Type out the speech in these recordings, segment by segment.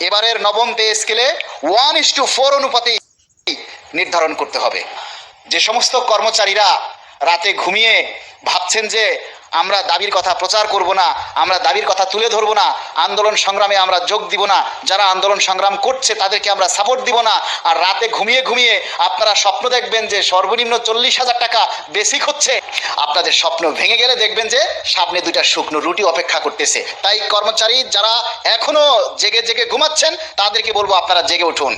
এবারের নবম পে স্কেলে ওয়ান ইস টু ফোর অনুপাতে নির্ধারণ করতে হবে। যে সমস্ত কর্মচারীরা রাতে ঘুমিয়ে ভাবছেন যে আমরা দাবির কথা প্রচার করব না, আমরা দাবির কথা তুলে ধরবো না, আন্দোলন সংগ্রামে আমরা যোগ দিব না, যারা আন্দোলন সংগ্রাম করছে তাদেরকে আমরা সাপোর্ট দিব না, আর রাতে ঘুমিয়ে ঘুমিয়ে আপনারা স্বপ্ন দেখবেন যে সর্বনিম্ন চল্লিশ হাজার টাকা বেসিক হচ্ছে। আপনাদের স্বপ্ন ভেঙে গেলে দেখবেন যে সামনে দুইটা শুকনো রুটি অপেক্ষা করতেছে। তাই কর্মচারী যারা এখনও জেগে জেগে ঘুমাচ্ছেন, তাদেরকে বলব আপনারা জেগে উঠুন।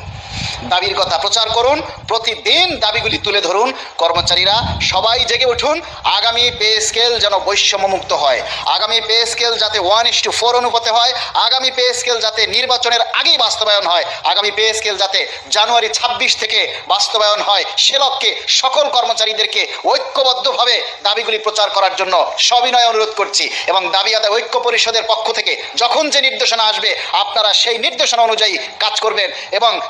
দাবির কথা প্রচার করুন। প্রতিদিন দাবিগুলি তুলে ধরুন। কর্মচারীরা সবাই জেগে উঠুন। আগামী পে স্কেল যেন বৈষম্যমুক্ত হয়। আগামী পে স্কেল যাতে ওয়ান ইস টু ফোর অনুপাতে হয়। আগামী পে স্কেল যাতে নির্বাচনের আগেই বাস্তবায়ন হয়। আগামী পে স্কেল যাতে জানুয়ারি ছাব্বিশ থেকে বাস্তবায়ন হয়। সে লক্ষ্যে সকল কর্মচারীদেরকে ঐক্যবদ্ধভাবে দাবিগুলি প্রচার করার জন্য সবিনয় অনুরোধ করছি এবং দাবি আদায় ঐক্য পরিষদের পক্ষ থেকে যখন যে নির্দেশনা আসবে, আপনারা সেই নির্দেশনা অনুযায়ী কাজ করবেন এবং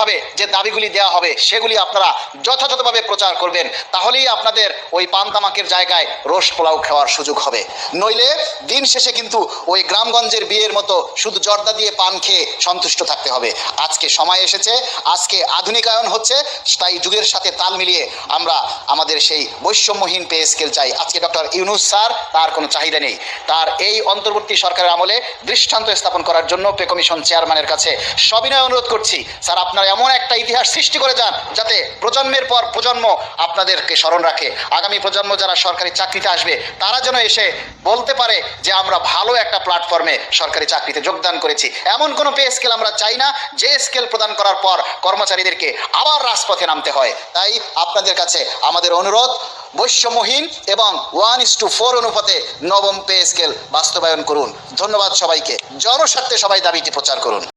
সাংগঠনিকভাবে যে দাবিগুলি দেওয়া হবে, সেগুলি আপনারা যথাযথভাবে প্রচার করবেন। তাহলেই আপনাদের ওই পান তামাকের জায়গায় রোষ পোলাও খাওয়ার সুযোগ হবে। নইলে দিন শেষে কিন্তু ওই গ্রামগঞ্জের বিয়ের মতো শুধু জর্দা দিয়ে পান খেয়ে সন্তুষ্ট থাকতে হবে। আজকে সময় এসেছে, আজকে আধুনিকায়ন হচ্ছে, তাই যুগের সাথে তাল মিলিয়ে আমরা আমাদের সেই বৈষম্যহীন পে স্কেল চাই। আজকে ডক্টর ইউনুস স্যার, তার কোনো চাহিদা নেই। তার এই অন্তর্বর্তী সরকারের আমলে দৃষ্টান্ত স্থাপন করার জন্য পে কমিশন চেয়ারম্যানের কাছে সবিনয় অনুরোধ করছি। স্যার, আপনারা এমন একটা ইতিহাস সৃষ্টি করে যান যাতে প্রজন্মের পর প্রজন্ম আপনাদেরকে স্মরণ রাখে। আগামী প্রজন্ম যারা সরকারি চাকরিতে আসবে, তারা যেন এসে বলতে পারে যে আমরা ভালো একটা প্ল্যাটফর্মে সরকারি চাকরিতে যোগদান করেছি। এমন কোনো পে স্কেল আমরা চাই না, যে স্কেল প্রদান করার পর কর্মচারীদেরকে আবার রাজপথে নামতে হয়। তাই আপনাদের কাছে আমাদের অনুরোধ, বৈষম্যহীন এবং ওয়ান ইস টু ফোর অনুপাতে নবম পে স্কেল বাস্তবায়ন করুন। ধন্যবাদ সবাইকে। জনস্বার্থে সবাই দাবিটি প্রচার করুন।